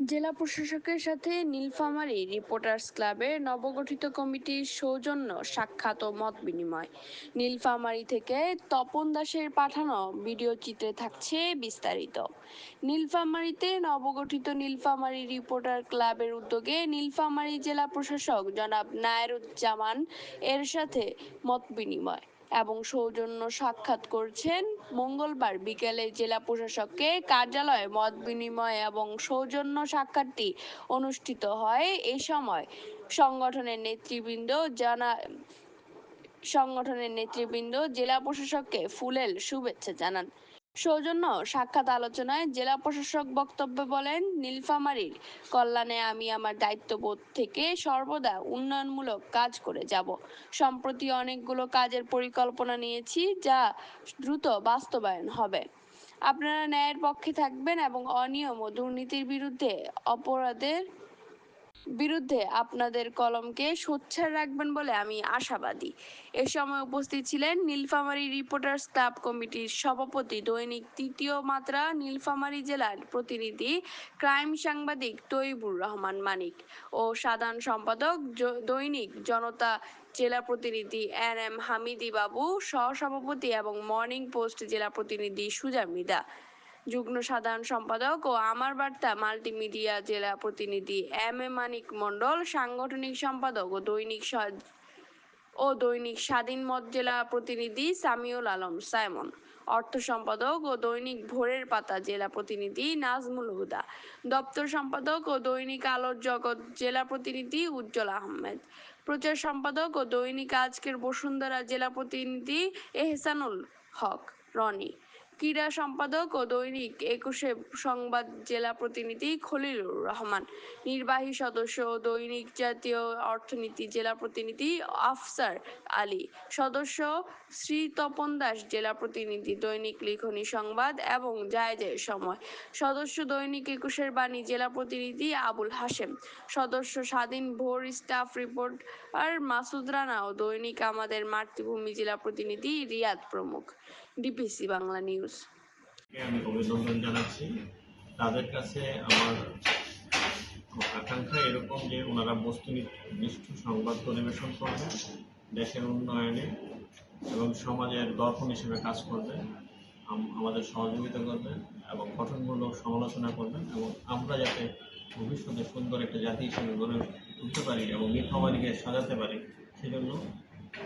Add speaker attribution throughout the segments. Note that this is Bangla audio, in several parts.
Speaker 1: জেলা প্রশাসকের সাথে নীলফামারী রিপোর্টার্স ক্লাবের নবগঠিত কমিটির সৌজন্য সাক্ষাৎ ও মত বিনিময়। নীলফামারী থেকে তপন দাসের পাঠানো ভিডিও চিত্রে থাকছে বিস্তারিত। নীলফামারীতে নবগঠিত নীলফামারী রিপোর্টার ক্লাবের উদ্যোগে নীলফামারী জেলা প্রশাসক জনাব নায়েরুজ্জামান এর সাথে মত বিনিময়। এবং সৌজন্য সাক্ষাৎ করছেন। মঙ্গলবার বিকেলে জেলা প্রশাসককে কার্যালয়ে মত বিনিময় এবং সৌজন্য সাক্ষাৎটি অনুষ্ঠিত হয়। এ সময় সংগঠনের নেতৃবৃন্দ জানা, সংগঠনের নেতৃবৃন্দ জেলা প্রশাসককে ফুলেল শুভেচ্ছা জানান। সৌজন্য সাক্ষাৎ আলোচনায় জেলা প্রশাসক বক্তব্য বলেন, নীলফামারীর কল্যাণে আমি আমার দায়িত্ববোধ থেকে সর্বদা উন্নয়নমূলক কাজ করে যাব। সম্প্রতি অনেকগুলো কাজের পরিকল্পনা নিয়েছি যা দ্রুত বাস্তবায়ন হবে। আপনারা ন্যায়ের পক্ষে থাকবেন এবং অনিয়ম ও দুর্নীতির বিরুদ্ধে অপরাধের বিরুদ্ধে আপনাদের কলমকে সোচ্চার রাখবেন বলে আমি আশাবাদী। এ সময় উপস্থিত ছিলেন নীলফামারী রিপোর্টার্স ক্লাব কমিটির সভাপতি, দৈনিক তৃতীয় মাত্রা, নীলফামারী জেলার প্রতিনিধি, ক্রাইম সাংবাদিক তৈবুর রহমান মানিক ও সাধারণ সম্পাদক দৈনিক জনতা জেলা প্রতিনিধি এন এম হামিদি বাবু সহসভাপতি এবং মর্নিং পোস্ট জেলা প্রতিনিধি সুজা মৃদা। যুগ্ম সাধারণ সম্পাদক ও আমার বার্তা মাল্টিমিডিয়া জেলা প্রতিনিধি এম এ মানিক মণ্ডল, সাংগঠনিক সম্পাদক ও দৈনিক ও দৈনিক স্বাধীন মত জেলা প্রতিনিধি সামিউল আলম সাইমন, অর্থ সম্পাদক ও দৈনিক ভোরের পাতা জেলা প্রতিনিধি নাজমুল হুদা, দপ্তর সম্পাদক ও দৈনিক আলোর জগৎ জেলা প্রতিনিধি উজ্জ্বল আহমেদ, প্রচার সম্পাদক ও দৈনিক আজকের বসুন্ধরা জেলা প্রতিনিধি এহসানুল হক, রনি। ক্রীড়া সম্পাদক ও দৈনিক একুশে সংবাদ জেলা প্রতিনিধি খলিলুর রহমান। নির্বাহী সদস্য ও দৈনিক জাতীয় অর্থনীতি জেলা প্রতিনিধি আফসার আলী। সদস্য শ্রী তপন দাস জেলা প্রতিনিধি, দৈনিক লিখনী সংবাদ এবং জায়জের সময়। সদস্য দৈনিক একুশের বাণী জেলা প্রতিনিধি আবুল হাশেম। সদস্য স্বাধীন ভোর স্টাফ রিপোর্ট আর মাসুদ রানা ও দৈনিক আমাদের মাতৃভূমি জেলা প্রতিনিধি রিয়াদ প্রমুখ। DPC Bangla news.
Speaker 2: কে আমি অভিনন্দন জানাচ্ছি। তাদের কাছে আমার আকাঙ্ক্ষা এরকম যে ওনারা বস্তুনিষ্ঠ সংবাদ পরিবেশন করবেন দেশের উন্নয়নে এবং সমাজের দর্পণ হিসেবে কাজ করবেন আম- আমাদের সহযোগিতা করবেন এবং গঠনমূলক সমালোচনা করবেন এবং আমরা যাতে ভবিষ্যতে সুন্দর একটা জাতি হিসেবে গড়ে তুলতে পারি এবং নীলফামারীকে সাজাতে পারি সেজন্য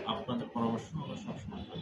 Speaker 2: আপনাদের পরামর্শ আমরা সবসময় পাই